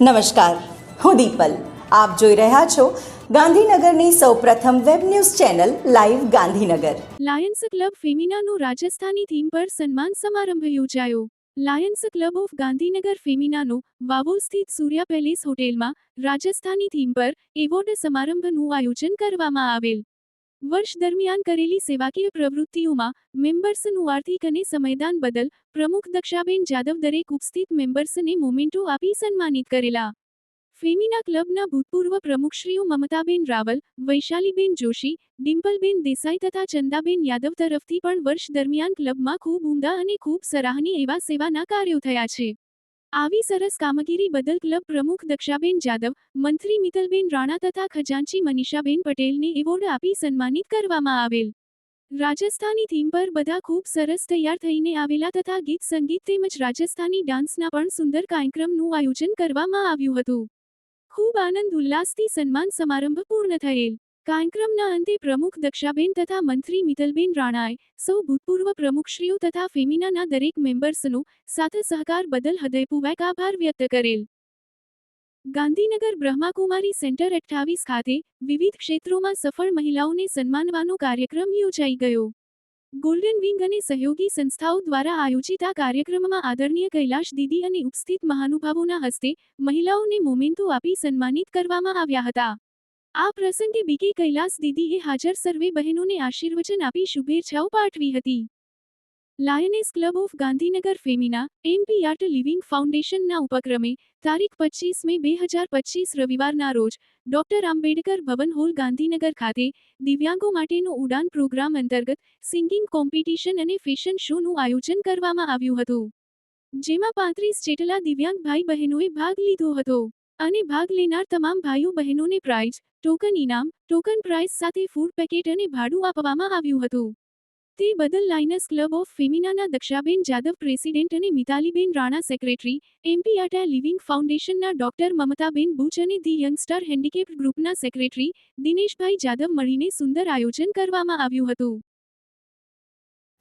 નમસ્કાર, હું દીપલ. આપ જોઈ રહ્યા છો ગાંધીનગરની સૌપ્રથમ web news channel live Gandhinagar. Lions club ફેમિનાનું Rajasthani theme પર સન્માન સમારંભ યોજાયો. લાયન્સ ક્લબ ઓફ ગાંધીનગર ફેમિનાનો વાવોલ સ્થિત સૂર્યા પેલેસ હોટેલમાં રાજસ્થાની થીમ પર એવોર્ડ સમારંભનું આયોજન કરવામાં આવેલ. વર્ષ દરમિયાન કરેલી સેવાકીય પ્રવૃત્તિઓમાં મેમ્બર્સનું આર્થિક અને સમયદાન બદલ પ્રમુખ દક્ષાબેન જાદવ દરેક ઉપસ્થિત મેમ્બર્સને મોમેન્ટો આપી સન્માનિત કરેલા. ફેમિના ક્લબના ભૂતપૂર્વ પ્રમુખશ્રીઓ મમતાબેન રાવલ, વૈશાલીબેન જોશી, ડિમ્પલબેન દેસાઈ તથા ચંદાબેન યાદવ તરફથી પણ વર્ષ દરમિયાન ક્લબમાં ખૂબ ઉમદા અને ખૂબ સરાહનીય એવા સેવાના કાર્યો થયા છે. આવી સરસ કામગીરી બદલ ક્લબ પ્રમુખ દક્ષાબેન જાદવ, મંત્રી મિતલબેન રાણા તથા ખજાનચી મનીષાબેન પટેલને એવોર્ડ આપી સન્માનિત કરવામાં આવેલ. રાજસ્થાની થીમ પર બધા ખૂબ સરસ તૈયાર થઈને આવેલા તથા ગીત સંગીત તેમજ રાજસ્થાની ડાન્સના પણ સુંદર કાર્યક્રમનું આયોજન કરવામાં આવ્યું હતું. ખૂબ આનંદ, ઉલ્લાસથી સન્માન સમારંભ પૂર્ણ થયેલ. કાર્યક્રમના અંતે પ્રમુખ દક્ષાબેન તથા મંત્રી મિતલબેન રાણાએ સૌ ભૂતપૂર્વ પ્રમુખશ્રીઓ તથા ફેમિનાના દરેક મેમ્બર્સનો સાથે સહકાર બદલ હૃદયપૂર્વક આભાર વ્યક્ત કરેલ. ગાંધીનગર બ્રહ્માકુમારી સેન્ટર અઠ્ઠાવીસ ખાતે વિવિધ ક્ષેત્રોમાં સફળ મહિલાઓને સન્માનવાનો કાર્યક્રમ યોજાઈ ગયો. ગોલ્ડન વિંગ અને સહયોગી સંસ્થાઓ દ્વારા આયોજિત આ કાર્યક્રમમાં આદરણીય કૈલાશ દીદી અને ઉપસ્થિત મહાનુભાવોના હસ્તે મહિલાઓને મોમેન્ટો આપી સન્માનિત કરવામાં આવ્યા હતા. આ પ્રસંગે બીકે કૈલાસ દીદીએ હાજર સર્વે બહેનોને આશીર્વચન આપી શુભેચ્છાઓ પાઠવી હતી. Lioness club of Gandhinagar Femina MP art living ફાઉન્ડેશનના ઉપક્રમે તારીખ પચીસ મે બે હજાર પચીસ રવિવારના રોજ ડોક્ટર આંબેડકર ભવન હોલ ગાંધીનગર ખાતે દિવ્યાંગો માટેનો ઉડાન પ્રોગ્રામ અંતર્ગત સિંગિંગ કોમ્પિટિશન અને ફેશન શોનું આયોજન કરવામાં આવ્યું હતું. જેમાં પાંત્રીસ જેટલા દિવ્યાંગ ભાઈ બહેનોએ ભાગ લીધો હતો. અને ભાગ લેનાર તમામ ભાઈઓ બહેનોને પ્રાઇઝ ટોકન ઇનામ ટોકન પ્રાઇઝ સાથે ફૂડ પેકેટ અને ભાડું આપવામાં આવ્યું હતું. તે બદલ લાઇનસ ક્લબ ઓફ ફેમિનાના દક્ષાબેન જાદવ પ્રેસિડેન્ટ અને Mitaliben Rana secretary MP art living ફાઉન્ડેશનના ડોક્ટર મમતાબેન બુચ અને ધી યંગસ્ટર હેન્ડીકેપ્ડ ગ્રુપના સેક્રેટરી દિનેશભાઈ જાદવ મળીને સુંદર આયોજન કરવામાં આવ્યું હતું.